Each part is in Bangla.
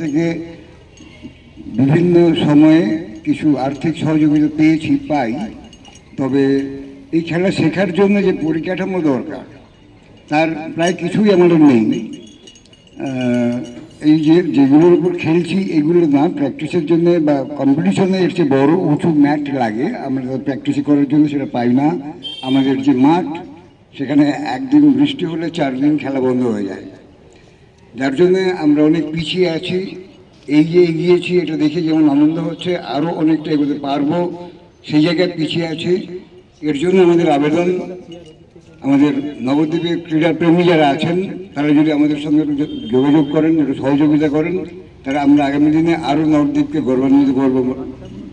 থেকে বিভিন্ন সময়ে কিছু আর্থিক সহযোগিতা পেয়েছি, পাই। তবে এই খেলা শেখার জন্য যে পরিকাঠামো দরকার, তার প্রায় কিছুই আমাদের নেই। এই যে যেগুলোর উপর খেলছি, এগুলো না প্র্যাকটিসের জন্য বা কম্পিটিশনে এর চেয়ে বড়ো উঁচু ম্যাট লাগে। আমরা প্র্যাকটিস করার জন্য সেটা পাই না। আমাদের যে মাঠ, সেখানে একদিন বৃষ্টি হলে চার দিন খেলা বন্ধ হয়ে যায়। যার জন্যে আমরা অনেক পিছিয়ে আছি এই যে এগিয়েছি, এটা দেখে যেমন আনন্দ হচ্ছে আরও অনেকটা এগোতে পারব, সেই জায়গায় পিছিয়ে আছি। এর জন্য আমাদের আবেদন, আমাদের নবদ্বীপের ক্রীড়াপ্রেমী যারা আছেন, তারা যদি আমাদের সঙ্গে যোগাযোগ করেন, একটু সহযোগিতা করেন তারা আমরা আগামী দিনে আরও নবদ্বীপকে গৌরবান্বিত করব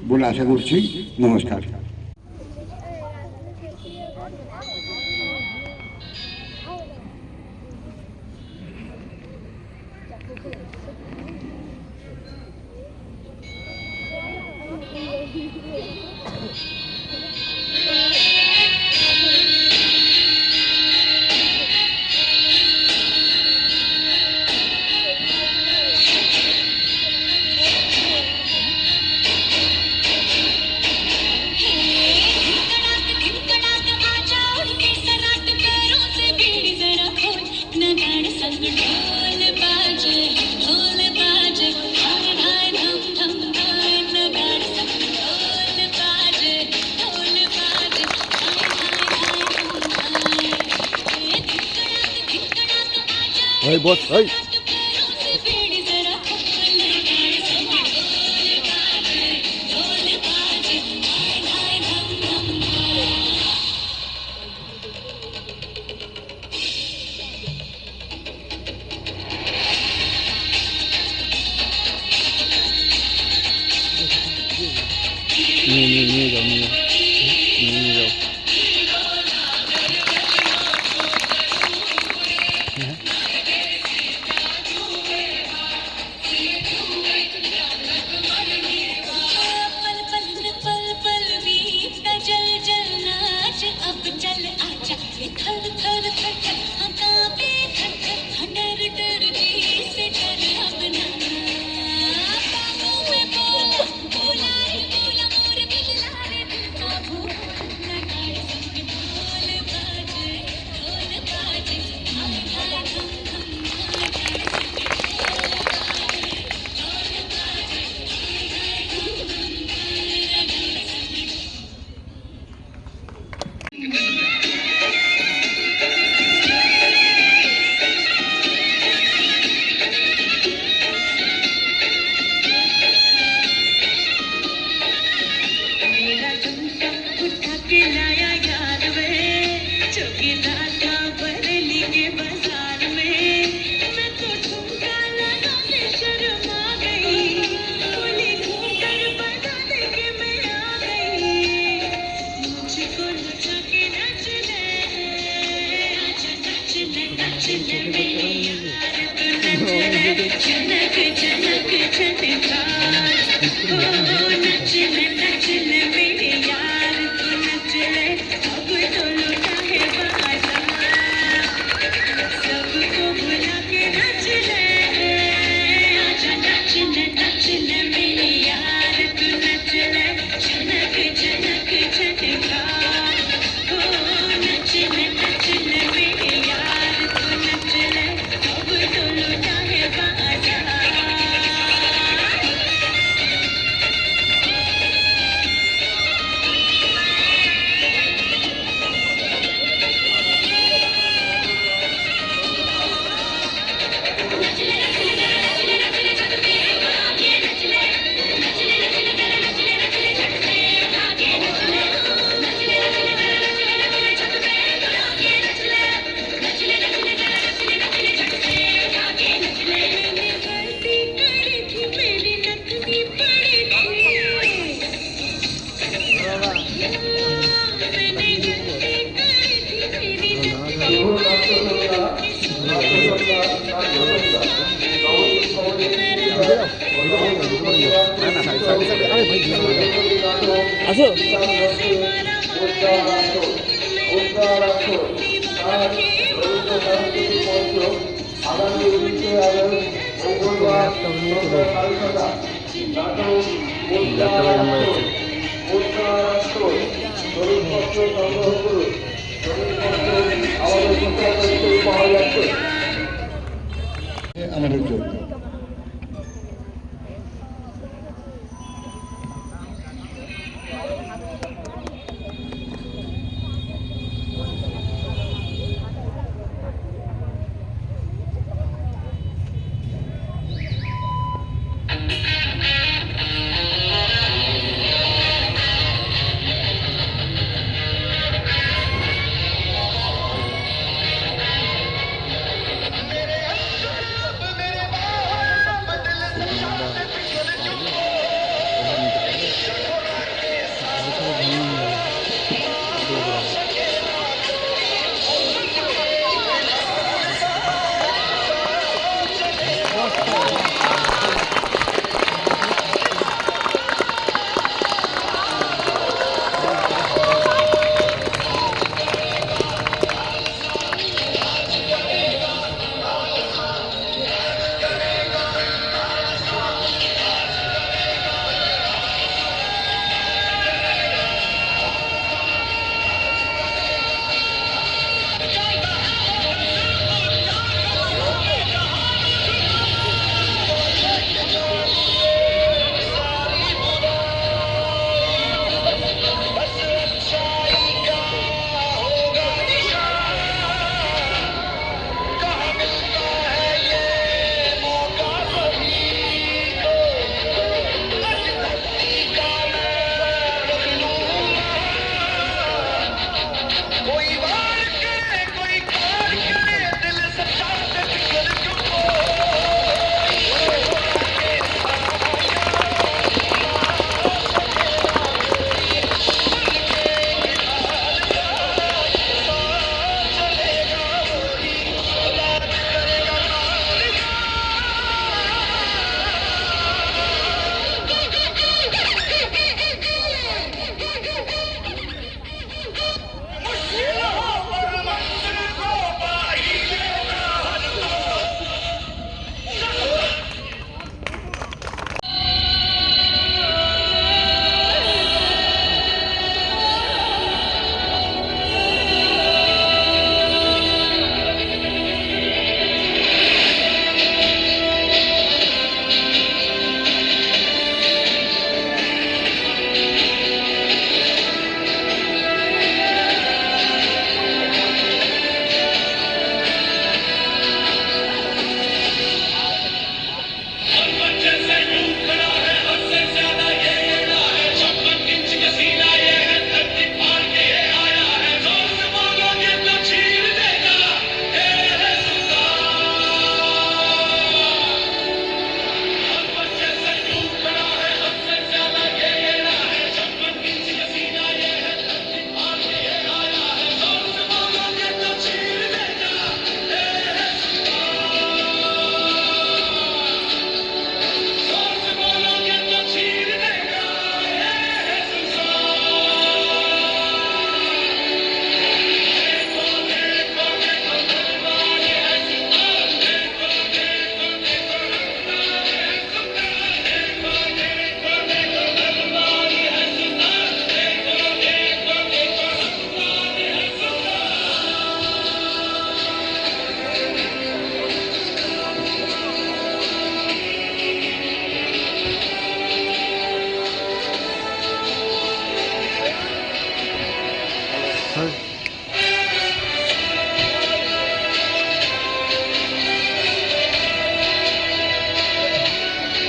বলে আশা করছি। নমস্কার। すごい! negócio. Ai. আসো। আমাদের জন্য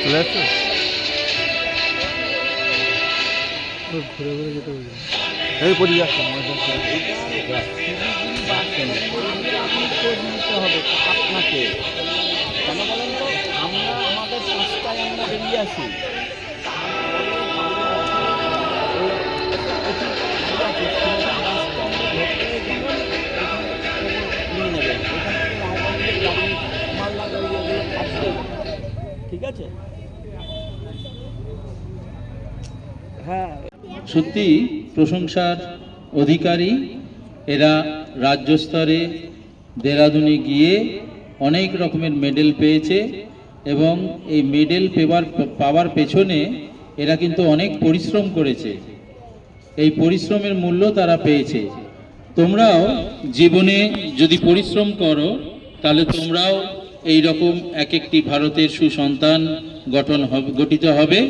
চলে আসছো ও, ঘুরে ঘুরে যেতে হবে। এই পড়ি যাচ্ছে আমাদের হবে আপনাকে কেন বলেন তো আমরা আমাদের পাঁচটায় আমরা বেরিয়ে আসি ঠিক আছে হ্যাঁ সত্যি প্রশংসার অধিকারী এরা রাজ্য স্তরে দেরাদুনে গিয়ে অনেক রকমের মেডেল পেয়েছে এবং এই মেডেল পেবার, পাওয়ার পেছনে এরা কিন্তু অনেক পরিশ্রম করেছে। এই পরিশ্রমের মূল্য তারা পেয়েছে। তোমরাও জীবনে যদি পরিশ্রম করো, তাহলে তোমরাও এই রকম এক একটি ভারতের সুসন্তান গঠন গঠিত হবে।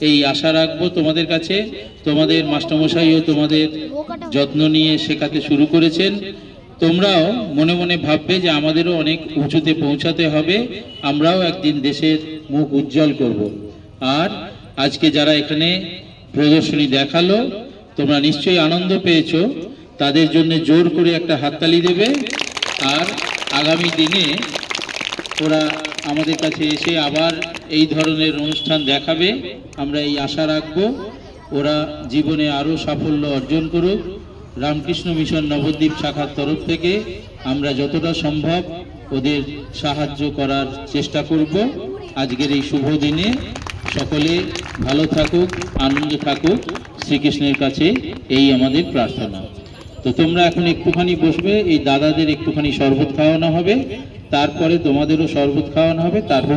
এই আশা রাখব তোমাদের কাছে, তোমাদের মাস্টারমশাইও তোমাদের যত্ন নিয়ে শেখাতে শুরু করেছেন। তোমরাও মনে মনে ভাববে যে আমাদেরও অনেক উঁচুতে পৌঁছাতে হবে, আমরাও একদিন দেশের মুখ উজ্জ্বল করব। আর আজকে যারা এখানে প্রদর্শনী দেখাল, তোমরা নিশ্চয়ই আনন্দ পেয়েছ। তাদের জন্য জোর করে একটা হাততালি দেবে। আর আগামী দিনে ওরা আমাদের কাছে এসে আবার এই ধরনের অনুষ্ঠান দেখাবে। আমরা এই আশা রাখব ওরা জীবনে আরও সাফল্য অর্জন করুক। রামকৃষ্ণ মিশন নবদ্বীপ শাখার তরফ থেকে আমরা যতটা সম্ভব ওদের সাহায্য করার চেষ্টা করব। আজকের এই শুভ দিনে সকলে ভালো থাকুক, আনন্দে থাকুক, শ্রীকৃষ্ণের কাছে এই আমাদের প্রার্থনা। তো তোমরা এখন একটুখানি বসবে, এই দাদাদের একটুখানি শরবত খাওয়ানো হবে। তারপরে তোমাদেরও শরবত খাওয়ানো হবে তারপরে